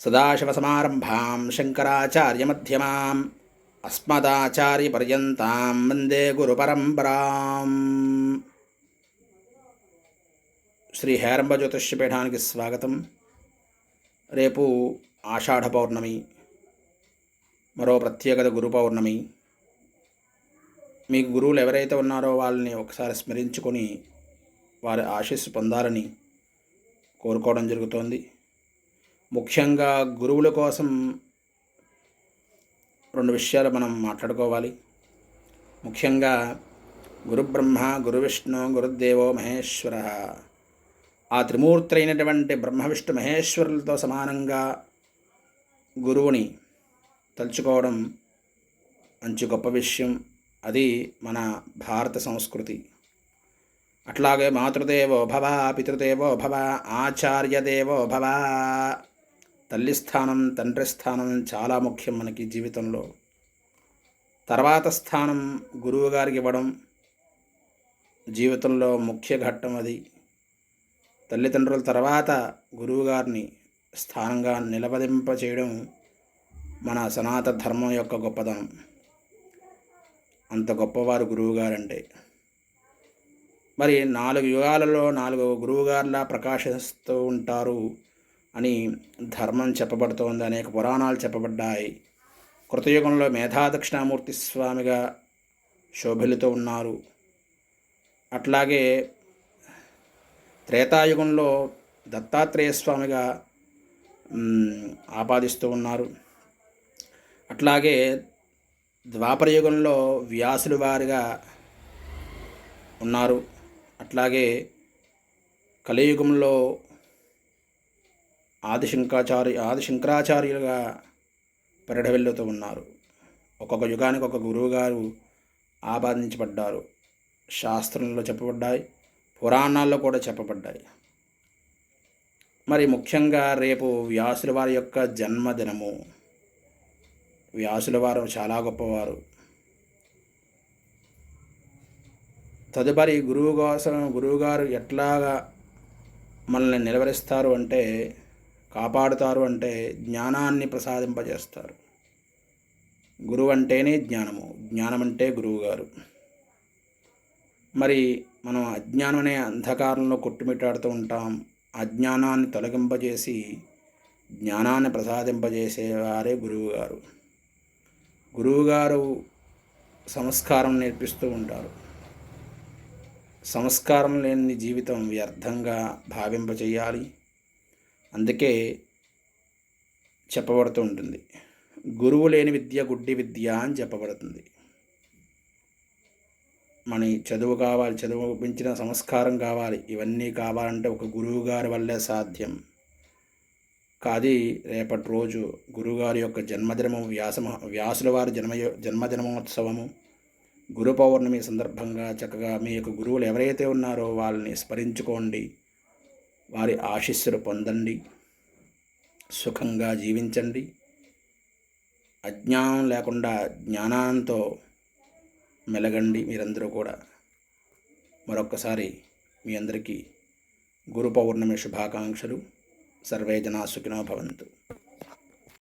సదాశివసమారంభాం శంకరాచార్యమ్యమాం అస్మదాచార్యపర్యంతం వందే గురుపరంపరాం శ్రీ హేరంబ జ్యోతిష్యపీఠానికి స్వాగతం రేపు ఆషాఢ పౌర్ణమి మరో ప్రత్యేకత గురు పౌర్ణమి మీకు గురువులు ఎవరైతే ఉన్నారో వాళ్ళని ఒకసారి స్మరించుకొని వారి ఆశీస్సు పొందాలని కోరుకోవడం జరుగుతోంది. ముఖ్యంగా గురువుల కోసం రెండు విషయాలు మనం మాట్లాడుకోవాలి. ముఖ్యంగా గురుబ్రహ్మ గురు విష్ణు గురుదేవో మహేశ్వర. ఆ త్రిమూర్తి అయినటువంటి బ్రహ్మ విష్ణు మహేశ్వరులతో సమానంగా గురువుని తలుచుకోవడం మంచి గొప్ప విషయం. అది మన భారత సంస్కృతి. అట్లాగే మాతృదేవో భవ పితృదేవో భవ ఆచార్యదేవో భవ. తల్లి స్థానం తండ్రి స్థానం చాలా ముఖ్యం మనకి జీవితంలో. తర్వాత స్థానం గురువు గారికి ఇవ్వడం జీవితంలో ముఖ్య ఘట్టం అది. తల్లిదండ్రుల తర్వాత గురువుగారిని స్థానంగా నిలబదింప చేయడం మన సనాతన ధర్మం యొక్క గొప్పదనం. అంత గొప్పవారు గురువుగారంటే మరి నాలుగు యుగాలలో నాలుగు గురువుగారులా ప్రకాశిస్తూ ఉంటారు. అని ధర్మం చెప్పబడుతోంది. అనేక పురాణాలు చెప్పబడ్డాయి. కృతయుగంలో మేధాదక్షిణామూర్తి స్వామిగా శోభలితో ఉన్నారు. అట్లాగే త్రేతాయుగంలో దత్తాత్రేయ స్వామిగా ఆపాదిస్తూ ఉన్నారు. అట్లాగే ద్వాపరయుగంలో వ్యాసులు వారిగా ఉన్నారు. అట్లాగే కలియుగంలో ఆదిశంకరాచార్య ఆదిశంకరాచార్యులుగా పరిఢవెల్లుతూ ఉన్నారు. ఒక్కొక్క యుగానికి ఒక గురువుగారు ఆపాదించబడ్డారు. శాస్త్రంలో చెప్పబడ్డాయి పురాణాల్లో కూడా చెప్పబడ్డాయి. మరి ముఖ్యంగా రేపు వ్యాసుల వారి యొక్క జన్మదినము. వ్యాసుల వారు చాలా గొప్పవారు. తదుపరి గురువు కోసం గురువుగారు ఎట్లాగా మనల్ని నిలవరిస్తారు అంటే కాపాడుతారు అంటే జ్ఞానాన్ని ప్రసాదింపజేస్తారు. గురువు అంటేనే జ్ఞానము జ్ఞానం అంటే గురువుగారు. మరి మనం అజ్ఞానం అనే అంధకారంలో కొట్టుమిట్టాడుతూ ఉంటాం. అజ్ఞానాన్ని తొలగింపజేసి జ్ఞానాన్ని ప్రసాదింపజేసేవారే గురువుగారు. గురువుగారు సంస్కారం నేర్పిస్తూ ఉంటారు. సంస్కారం లేని జీవితం వ్యర్థంగా భావింపచేయాలి. అందుకే చెప్పబడుతూ ఉంటుంది. గురువు లేని విద్య గుడ్డి విద్య అని చెప్పబడుతుంది. మన చదువు కావాలి చదువు పెంచిన సంస్కారం కావాలి ఇవన్నీ కావాలంటే ఒక గురువు గారి వల్లే సాధ్యం. కాది రేపటి రోజు గురువుగారి యొక్క జన్మదినము వ్యాస వ్యాసుల వారి జన్మ జన్మదినమోత్సవము గురు పౌర్ణమి సందర్భంగా చక్కగా మీ యొక్క గురువులు ఎవరైతే ఉన్నారో వాళ్ళని స్మరించుకోండి. వారి ఆశీస్సులు పొందండి. సుఖంగా జీవించండి. అజ్ఞానం లేకుండా జ్ఞానంతో మెలగండి మీరందరూ కూడా. మరొక్కసారి మీ అందరికీ గురు పౌర్ణమి శుభాకాంక్షలు. సర్వే జనా సుఖినో భవంతు.